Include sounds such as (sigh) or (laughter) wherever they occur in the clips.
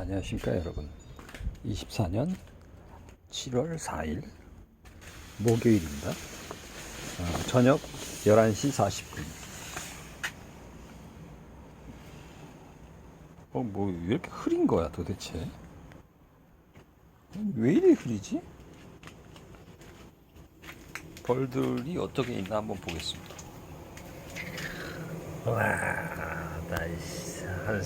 안녕하십니까 여러분. 24년 7월 4일 목요일입니다. 어, 저녁 11시 40분. 어 뭐 왜 이렇게 흐린 거야 도대체? 왜 이리 흐리지? 벌들이 어떻게 있나 한번 보겠습니다. 와 나이스 한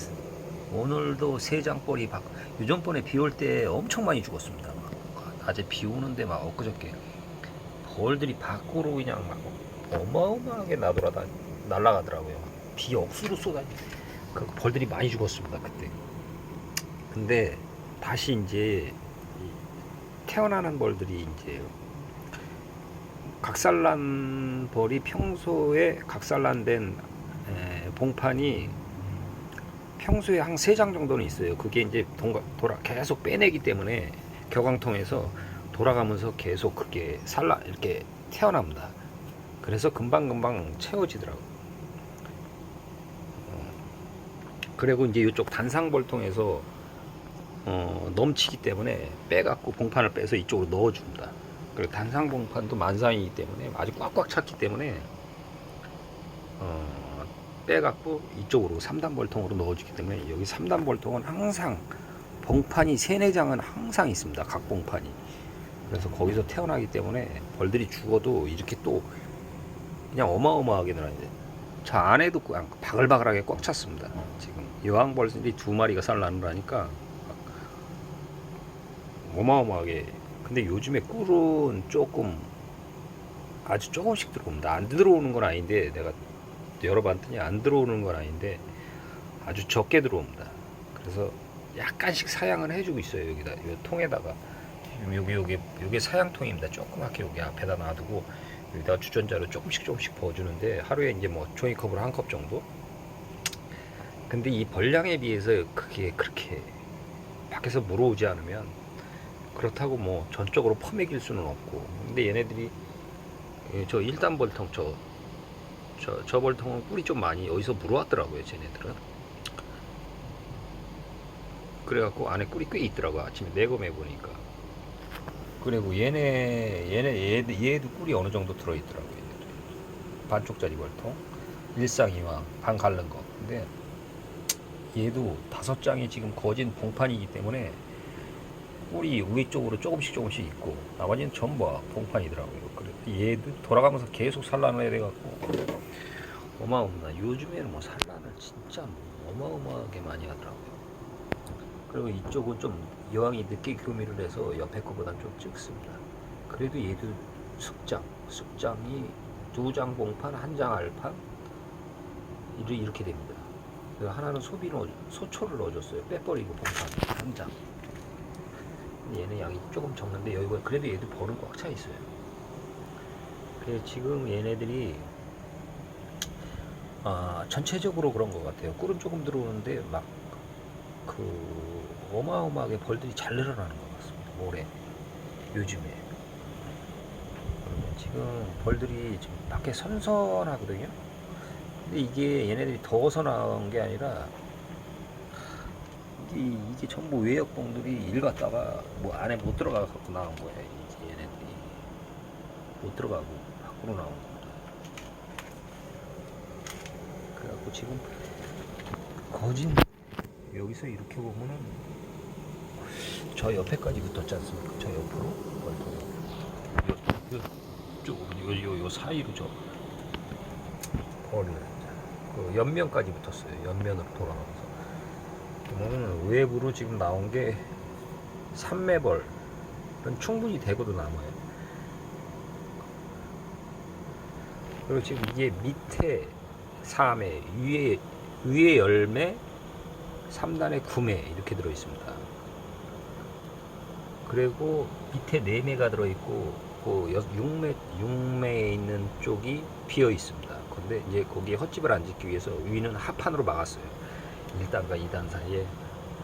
오늘도 세 장벌이 박 요전번에 비 올 때 엄청 많이 죽었습니다. 막 낮에 비 오는데 막 엊그저께 벌들이 밖으로 그냥 막 어마어마하게 나돌아다 날아가더라고요. 비 억수로 쏟아지. 그 벌들이 많이 죽었습니다 그때. 근데 다시 이제 이 태어나는 벌들이 이제 각살난 벌이 평소에 각살난된 에, 봉판이 평소에 한 세 장 정도는 있어요. 그게 이제 동가, 돌아 계속 빼내기 때문에 격앙통에서 돌아가면서 계속 그게 살라 이렇게 태어납니다. 그래서 금방 금방 채워지더라고. 어, 그리고 이제 이쪽 단상벌통에서 어, 넘치기 때문에 빼갖고 봉판을 빼서 이쪽으로 넣어줍니다. 그리고 단상 봉판도 만상이기 때문에 아주 꽉꽉 찼기 때문에 어, 빼갖고 이쪽으로 3단 벌통으로 넣어주기 때문에 여기 3단 벌통은 항상 봉판이 세네 장은 항상 있습니다. 각 봉판이. 그래서 거기서 태어나기 때문에 벌들이 죽어도 이렇게 또 그냥 어마어마하게 늘어나는데 저 안에도 그냥 바글바글하게 꽉 찼습니다. 지금 여왕벌들이 두 마리가 살라느라니까 어마어마하게 근데 요즘에 꿀은 조금 아주 조금씩 들어옵니다. 안 들어오는 건 아닌데 내가 열어봤더니 안 들어오는 건 아닌데 아주 적게 들어옵니다. 그래서 약간씩 사양을 해주고 있어요. 여기다 이 통에다가 여기 여기 여기 사양통입니다. 조그맣게 여기 앞에다 놔두고 여기다가 주전자로 조금씩 조금씩 부어주는데 하루에 이제 뭐 종이컵으로 한 컵 정도. 근데 이 벌량에 비해서 그게 그렇게 밖에서 물어오지 않으면 그렇다고 뭐 전적으로 퍼먹일 수는 없고 근데 얘네들이 예, 저 일단 벌통 저 저, 저 벌통은 꿀이 좀 많이 어디서 물어왔더라고요, 쟤네들은. 그래갖고 안에 꿀이 꽤 있더라고, 아침에 내검해 보니까. 그리고 얘네, 얘네, 얘도, 얘도 꿀이 어느 정도 들어있더라고요. 반쪽짜리 벌통. 일상이왕, 반 갈른 거. 근데 얘도 다섯 장이 지금 거진 봉판이기 때문에 꿀이 위에 쪽으로 조금씩 조금씩 있고 나머지는 전부 봉판이더라고요. 그래 얘도 돌아가면서 계속 산란을 해야 돼갖고 어마어마하다. 요즘에는 뭐 산란을 진짜 어마어마하게 많이 하더라고요. 그리고 이쪽은 좀 여왕이 늦게 교미를 해서 옆에 거보다 좀 적습니다. 그래도 얘도 숙장, 숙장이 두 장 봉판, 한 장 알판 이렇게 됩니다. 그래서 하나는 소비 넣어, 소초를 넣어줬어요. 빼버리고 봉판 한 장. 얘는 양이 조금 적는데 여기 그래도 얘도 벌은 꽉 차 있어요. 그래 지금 얘네들이 아 전체적으로 그런 것 같아요. 꿀은 조금 들어오는데 막 그 어마어마하게 벌들이 잘 늘어나는 것 같습니다. 올해 요즘에 그러면 지금 벌들이 지금 밖에 선선하거든요. 근데 이게 얘네들이 더워서 나온 게 아니라 이게, 이게 전부 외역봉들이 일 갔다가 뭐 안에 못 들어가 갖고 나온 거예요. 이게 얘네들이 못 들어가고 밖으로 나온 겁 그래갖고 지금 거진 여기서 이렇게 보면은 저 옆에까지 붙었지 않습니까? 저 옆으로 요, 요, 쪽으로 요, 요, 요 사이로 저 벌을 그 옆면까지 붙었어요. 옆면으로 돌아가면서. 보면 외부로 지금 나온 게 3매벌은 충분히 되고도 남아요. 그리고 지금 이게 밑에 3매, 위에, 위에 열매, 3단에 9매 이렇게 들어 있습니다. 그리고 밑에 4매가 들어 있고, 그 6매, 6매에 있는 쪽이 비어 있습니다. 근데 이제 거기에 헛집을 안 짓기 위해서 위는 합판으로 막았어요. 1단과 2단 사이에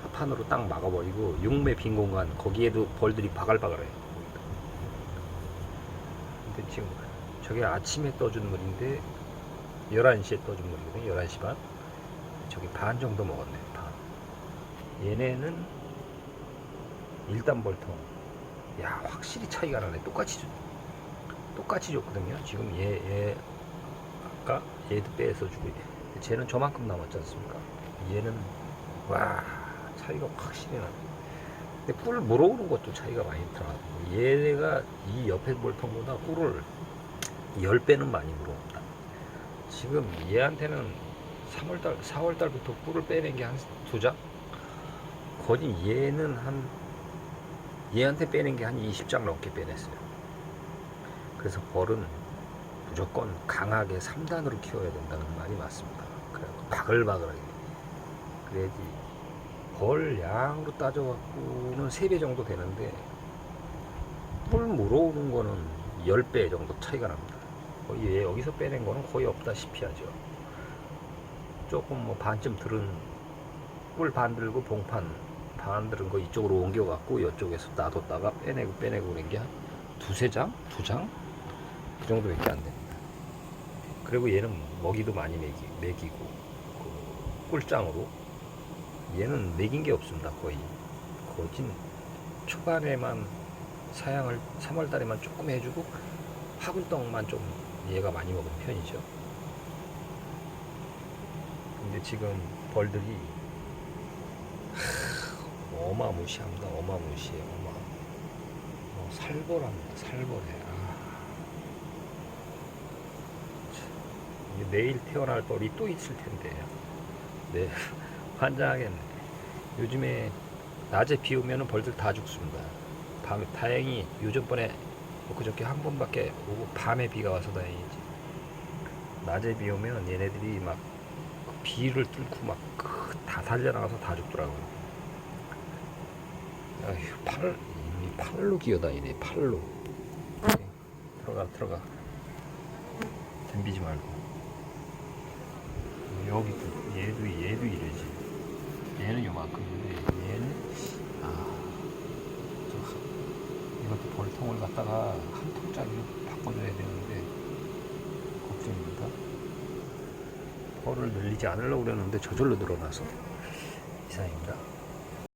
합판으로 딱 막아버리고 6매 빈 공간 거기에도 벌들이 바글바글해요. 근데 지금 저게 아침에 떠준 물인데 11시에 떠준 물이거든요. 11시 반. 저기 반 정도 먹었네. 반. 얘네는 일단 벌통. 야 확실히 차이가 나네. 똑같이 줬- 똑같이 줬거든요. 지금 얘, 얘 아까 얘도 빼서 주고 쟤는 저만큼 남았지 않습니까? 얘는 와 차이가 확실히 나네. 근데 꿀 물어오는 것도 차이가 많이 있더라고. 얘네가 이 옆에 볼통보다 꿀을 10배는 많이 물어온다. 지금 얘한테는 3월달, 4월달부터 꿀을 빼낸 게 한 두 장? 거진 얘는 한, 얘한테 빼낸 게 한 20장 넘게 빼냈어요. 그래서 벌은 무조건 강하게 3단으로 키워야 된다는 말이 맞습니다. 그래 바글바글하게. 그래야지 벌 양으로 따져갖고는 3배 정도 되는데 뿔 물어오는 거는 10배 정도 차이가 납니다. 거의 얘 여기서 빼낸 거는 거의 없다시피 하죠. 조금 뭐 반쯤 들은 뿔반 들고 봉판 반 들은 거 이쪽으로 옮겨갖고 이쪽에서 놔뒀다가 빼내고 빼내고 그런 게한 두세 장? 두 장? 그 정도밖에 안 됩니다. 그리고 얘는 먹이도 많이 먹이, 먹이고 그 꿀장으로 얘는 먹인 게 없습니다 거의 거진 초반에만 사양을 3월 달에만 조금 해주고 화분떡만 좀 얘가 많이 먹은 편이죠 근데 지금 벌들이 하, 어마무시합니다 어마무시해 어마 어, 살벌합니다 살벌해 아. 내일 태어날 벌이 또 있을 텐데 네 (laughs) 환장하겠네. 요즘에 낮에 비 오면 벌들 다 죽습니다. 밤에 다행히 요즘번에 뭐 그저께 한 번밖에 오고 밤에 비가 와서 다행이지. 낮에 비 오면 얘네들이 막그 비를 뚫고 막다 달려나가서 다 죽더라고요. 아휴 팔, 이 팔로 기어다니네 팔로. 네, 들어가 들어가. 덤비지 말고. 여기 또 얘도 얘도 이러지. 얘는 요만큼인데 얘는 아, 벌통을 갖다가 한 통짜리로 바꿔줘야 되는데 걱정입니다. 벌을 늘리지 않으려고 그랬는데 저절로 늘어나서 이상입니다.